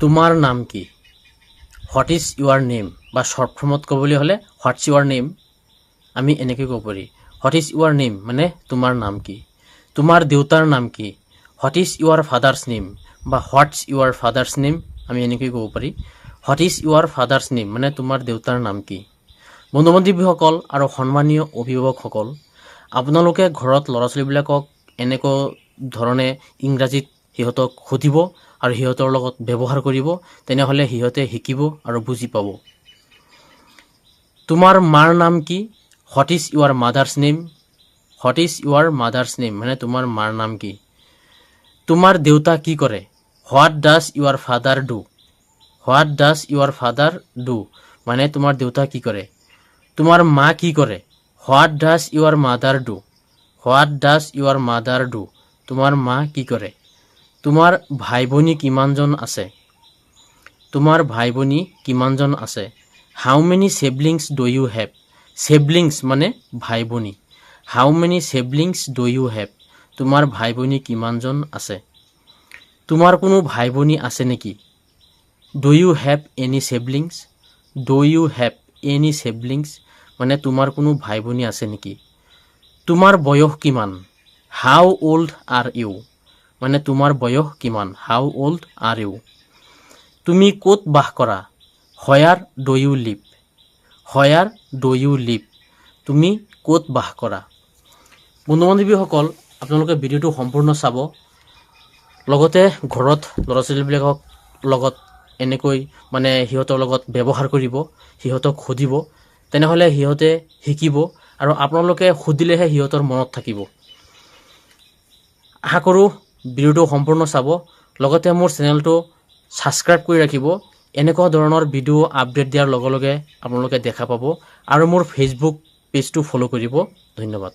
তোমাৰ নাম কি? হোৱাট ইজ ইউৰ নেম বা শ্বৰ্ট ফৰ্মত ক'বলৈ হ'লে হোৱাটছ ইউৰ নেম আমি এনেকৈ ক'ব পাৰি। হোৱাট ইজ ইউৰ নেম মানে তোমাৰ নাম কি? তোমাৰ দেউতাৰ নাম কি? What is your father's name বা হোৱাটছ ইউৰ ফাদাৰ্ছ নেম আমি এনেকৈ ক'ব পাৰি। What is your father's name মানে তোমাৰ দেউতাৰ নাম কি? বন্ধু বান্ধৱীসকল আৰু সন্মানীয় অভিভাৱকসকল, আপোনালোকে ঘৰত ল'ৰা ছোৱালীবিলাকক এনেকুৱা ধৰণে ইংৰাজীত সিহঁতক সুধিব আৰু সিহঁতৰ লগত ব্যৱহাৰ কৰিব, তেনেহ'লে সিহঁতে শিকিব আৰু বুজি পাব। তোমাৰ মাৰ নাম কি? What is your mother's name. What is your mother's name মানে তোমাৰ মাৰ নাম কি? তোমাৰ দেউতা কি কৰে? What does your father do? What does your father do? মানে তোমাৰ দেউতা কি কৰে? তোমাৰ মা কি কৰে? What does your mother do? What does your mother do? তোমাৰ মা কি কৰে? তোমাৰ ভাই ভনী কিমানজন আছে? তোমাৰ ভাই ভনী কিমানজন আছে? How many siblings do you have siblings মানে ভাই ভনী how many siblings do you have তোমাৰ ভাই ভনী কিমানজন আছে? তোমাৰ কোনো ভাই ভনী আছে নেকি? Do you have any siblings do you have any siblings মানে তোমাৰ কোনো ভাই ভনী আছে নেকি? তোমাৰ বয়স কিমান? হাউ অল্ড আৰ ইউ মানে তোমাৰ বয়স কিমান? হাউ অল্ড আৰ ইউ তুমি ক'ত বাস কৰা? Where do you live where live তুমি ক'ত বাস কৰা? বন্ধু বান্ধৱীসকল আপোনালোকে ভিডিঅ'টো সম্পূৰ্ণ চাব। লগতে ঘৰত ল'ৰা ছোৱালীবিলাকক লগত এনেকৈ মানে সিহঁতৰ লগত ব্যৱহাৰ কৰিব, সিহঁতক সুধিব। তেনেহ'লে সিহঁতে শিকিব আৰু আপোনালোকে সুধিলেহে সিহঁতৰ মনত থাকিব। আশা কৰোঁ ভিডিঅ'টো সম্পূৰ্ণ চাব। লগতে মোৰ চেনেলটো ছাবস্ক্ৰাইব কৰি ৰাখিব। এনেকুৱা ধৰণৰ ভিডিঅ' আপডেট দিয়াৰ লগে লগে আপোনালোকে দেখা পাব আৰু মোৰ ফেচবুক পেজটো ফ'ল' কৰিব। ধন্যবাদ।